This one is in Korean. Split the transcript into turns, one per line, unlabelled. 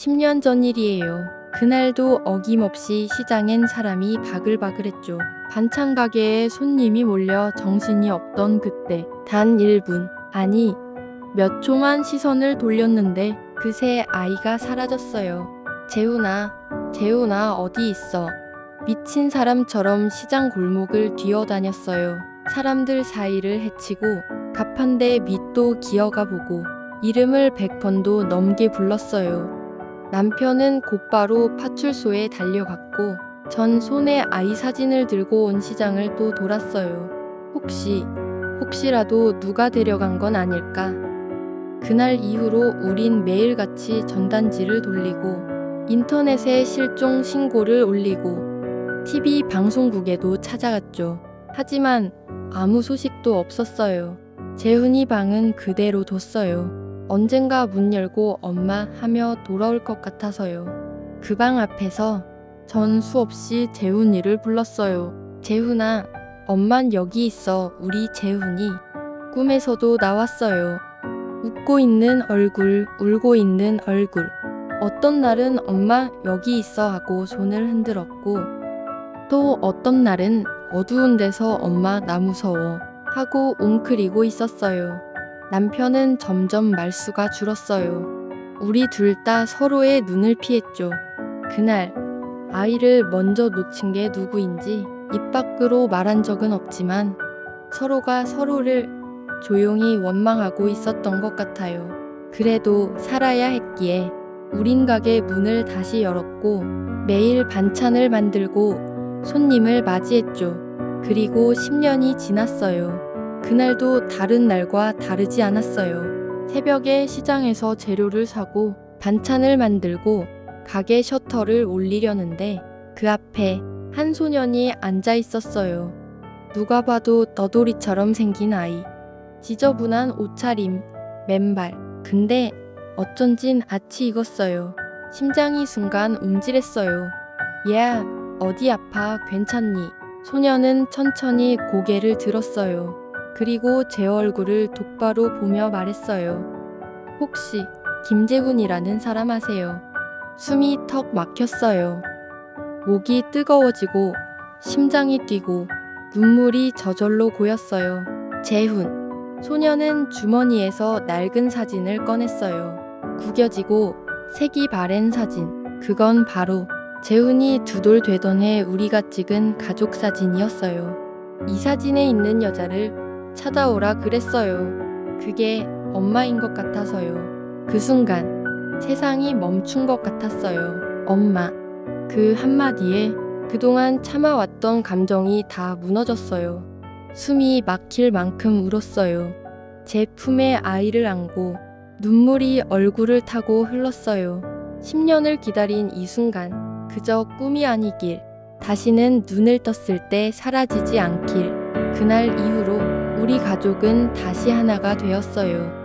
10년 전 일이에요. 그날도 어김없이 시장엔 사람이 바글바글했죠. 반찬 가게에 손님이 몰려 정신이 없던 그때 단 1분 아니 몇 초만 시선을 돌렸는데 그새 아이가 사라졌어요. 재훈아, 재훈아 어디 있어? 미친 사람처럼 시장 골목을 뛰어다녔어요. 사람들 사이를 헤치고 갑한데 밑도 기어가 보고 이름을 백 번도 넘게 불렀어요. 남편은 곧바로 파출소에 달려갔고 전 손에 아이 사진을 들고 온 시장을 또 돌았어요. 혹시, 혹시라도 누가 데려간 건 아닐까? 그날 이후로 우린 매일같이 전단지를 돌리고 인터넷에 실종 신고를 올리고 TV 방송국에도 찾아갔죠. 하지만 아무 소식도 없었어요. 재훈이 방은 그대로 뒀어요. 언젠가 문 열고 엄마 하며 돌아올 것 같아서요. 그 방 앞에서 전 수없이 재훈이를 불렀어요. 재훈아, 엄만 여기 있어. 우리 재훈이. 꿈에서도 나왔어요. 웃고 있는 얼굴, 울고 있는 얼굴. 어떤 날은 엄마 여기 있어 하고 손을 흔들었고, 또 어떤 날은 어두운 데서 엄마 나 무서워 하고 웅크리고 있었어요. 남편은 점점 말수가 줄었어요. 우리 둘 다 서로의 눈을 피했죠. 그날 아이를 먼저 놓친 게 누구인지 입 밖으로 말한 적은 없지만 서로가 서로를 조용히 원망하고 있었던 것 같아요. 그래도 살아야 했기에 우린 가게 문을 다시 열었고 매일 반찬을 만들고 손님을 맞이했죠. 그리고 10년이 지났어요. 그날도 다른 날과 다르지 않았어요. 새벽에 시장에서 재료를 사고 반찬을 만들고 가게 셔터를 올리려는데 그 앞에 한 소년이 앉아 있었어요. 누가 봐도 너돌이처럼 생긴 아이. 지저분한 옷차림, 맨발. 근데 어쩐진 아치 익었어요. 심장이 순간 움찔했어요. 얘야, 어디 아파? 괜찮니? 소년은 천천히 고개를 들었어요. 그리고 제 얼굴을 똑바로 보며 말했어요. 혹시 김재훈이라는 사람 아세요? 숨이 턱 막혔어요. 목이 뜨거워지고 심장이 뛰고 눈물이 저절로 고였어요. 재훈. 소녀는 주머니에서 낡은 사진을 꺼냈어요. 구겨지고 색이 바랜 사진. 그건 바로 재훈이 두 돌 되던 해 우리가 찍은 가족 사진이었어요. 이 사진에 있는 여자를 찾아오라 그랬어요. 그게 엄마인 것 같아서요. 그 순간 세상이 멈춘 것 같았어요. 엄마. 그 한마디에 그동안 참아왔던 감정이 다 무너졌어요. 숨이 막힐 만큼 울었어요. 제 품에 아이를 안고 눈물이 얼굴을 타고 흘렀어요. 10년을 기다린 이 순간 그저 꿈이 아니길 다시는 눈을 떴을 때 사라지지 않길 그날 이후로 우리 가족은 다시 하나가 되었어요.